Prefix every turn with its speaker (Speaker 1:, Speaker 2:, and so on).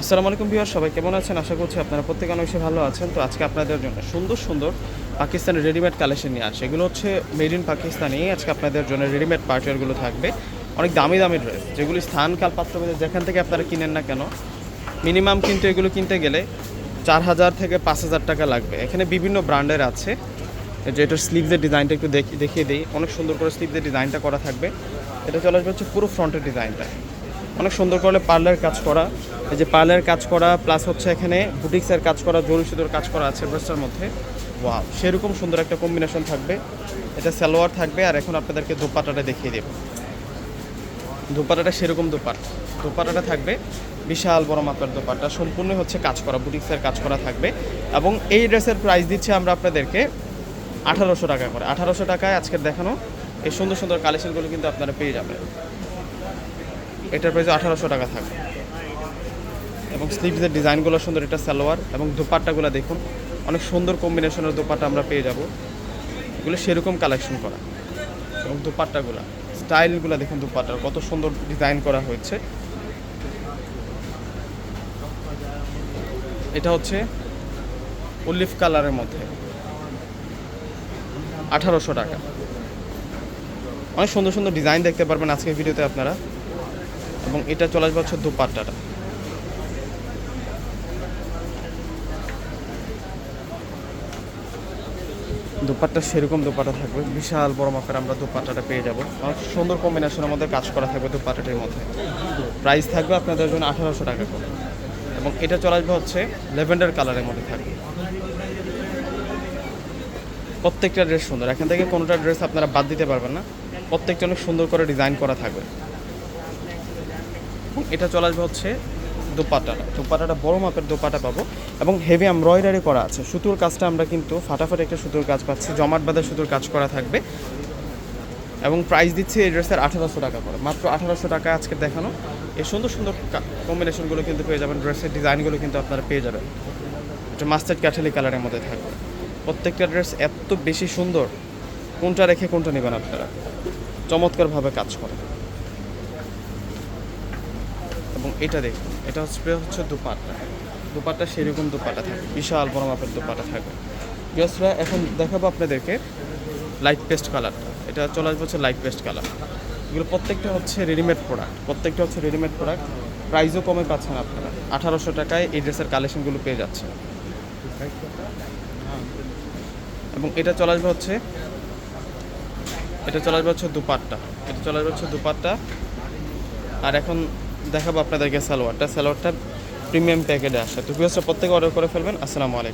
Speaker 1: আসসালামু আলাইকুম বিহার সবাই কেমন আছেন? আশা করছি আপনারা প্রত্যেকে অনেক ভালো আছেন। তো আজকে আপনাদের জন্য সুন্দর সুন্দর পাকিস্তানের রেডিমেড কালেকশন নিয়ে আসে এগুলো হচ্ছে মেড ইন পাকিস্তানি আজকে আপনাদের জন্য রেডিমেড পার্টিয়ারগুলো থাকবে। অনেক দামি দামি ড্রেস যেগুলি স্থান, কাল পাত্র ভেদে যেখান থেকে আপনারা কিনেন না কেন মিনিমাম কিন্তু এগুলো কিনতে গেলে চার হাজার থেকে পাঁচ হাজার টাকা লাগবে। এখানে বিভিন্ন ব্র্যান্ডের আছে। যে এটার স্লিভসের ডিজাইনটা একটু দেখি দেখিয়ে দিই। অনেক সুন্দর করে স্লিভসের ডিজাইনটা করা থাকবে। এটা চলে আসবে হচ্ছে পুরো ফ্রন্টের ডিজাইনটা অনেক সুন্দর করে পার্লার কাজ করা। এই যে পার্লার কাজ করা প্লাস হচ্ছে এখানে বুটিক্সের কাজ করা জরি সুতোর কাজ করা আছে ড্রেসটার মধ্যে। ওয়াও সেরকম সুন্দর একটা কম্বিনেশন থাকবে। এটা সালোয়ার থাকবে আর এখন আপনাদেরকে দোপাটাটা দেখিয়ে দেব। দোপাটাটা সেরকম দোপাট। দোপাটাটা থাকবে বিশাল বড় মাপের দোপাট্টা। সম্পূর্ণ হচ্ছে কাজ করা বুটিক্সের কাজ করা থাকবে। এবং এই ড্রেসের প্রাইস দিচ্ছে আমরা আপনাদেরকে আঠারোশো টাকা করে। আঠারোশো টাকায় আজকের দেখানো এই সুন্দর সুন্দর কালেকশনগুলো কিন্তু আপনারা পেয়ে যাবেন। এটার প্রাইস আঠারোশো টাকা থাকবে। এবং স্লিভসের ডিজাইনগুলো সুন্দর, এটা সালোয়ার এবং দোপাট্টাগুলো দেখুন, অনেক সুন্দর কম্বিনেশনের দোপাট্টা আমরা পেয়ে যাব। এগুলো সেরকম কালেকশন করা। এবং দোপাট্টাগুলো স্টাইলগুলো দেখুন দোপাট্টার কত সুন্দর ডিজাইন করা হয়েছে। এটা হচ্ছে অলিভ কালারের মধ্যে। আঠারোশো টাকা। অনেক সুন্দর সুন্দর ডিজাইন দেখতে পারবেন আজকের ভিডিওতে আপনারা। এবং এটা চলে আসবে হচ্ছে দুপাট্টাটা। দুপাট্টা সেরকম দুপাট্টা থাকবে। বিশাল বড় মাপের আমরা দুপাট্টাটা পেয়ে যাব। অনেক সুন্দর কম্বিনেশনের মধ্যে কাজ করা থাকবে দুপাট্টাটির মধ্যে। প্রাইস থাকবে আপনাদের জন্য আঠারোশো টাকা করে। এবং এটা চলে আসবে হচ্ছে লেভেন্ডার কালারের মধ্যে থাকবে। প্রত্যেকটা ড্রেস সুন্দর। এখান থেকে কোনোটা ড্রেস আপনারা বাদ দিতে পারবেন না। প্রত্যেকটা অনেক সুন্দর করে ডিজাইন করা থাকবে। এবং এটা চলে আসবে হচ্ছে দোপাটাটা। দোপাটাটা বড় মাপের দোপাটা পাবো এবং হেভি এমব্রয়ডারি করা আছে। সুতোর কাজটা আমরা কিন্তু ফাটাফাটি একটা সুতোর কাজ পাচ্ছি। জমাট বাঁধা সুতোর কাজ করা থাকবে। এবং প্রাইস দিচ্ছে এই ড্রেসের আঠারোশো টাকা করে। মাত্র আঠারোশো টাকা আজকে দেখানো। এই সুন্দর সুন্দর কম্বিনেশনগুলো কিন্তু পেয়ে যাবেন। ড্রেসের ডিজাইনগুলো কিন্তু আপনারা পেয়ে যাবেন। এটা মাস্টার্ড ক্যাটালি কালারের মধ্যে থাকবে। প্রত্যেকটা ড্রেস এত বেশি সুন্দর। কোনটা রেখে কোনটা নেবেন আপনারা? চমৎকারভাবে কাজ করে। এবং এটা দেখুন এটা হচ্ছে হচ্ছে দুপাট্টা। দুপাট্টা সেরকম দুপাট্টা থাকবে বিশাল বড় মাপের দুপাট্টা থাকবে গেস্টরা এখন দেখাবো আপনাদেরকে লাইট পেস্ট কালারটা এটা চলে আসবে হচ্ছে লাইট পেস্ট কালার এগুলো প্রত্যেকটা হচ্ছে রেডিমেড প্রোডাক্ট প্রত্যেকটা হচ্ছে রেডিমেড প্রোডাক্ট প্রাইসও কমে পাচ্ছেন আপনারা। আঠারোশো টাকায় এই ড্রেসের কালেকশনগুলো পেয়ে যাচ্ছেন। এবং এটা চলে আসবে হচ্ছে, এটা চলে আসবে হচ্ছে দুপাট্টা। এটা চলে আসবে হচ্ছে দুপাট্টা। আর এখন দেখাবো আপনাদেরকে সালোয়ারটা। সালোয়ারটা প্রিমিয়াম প্যাকেটে আসে। তো ভিউসটা প্রত্যেকে অর্ডার করে ফেলবেন। আসসালামু আলাইকুম।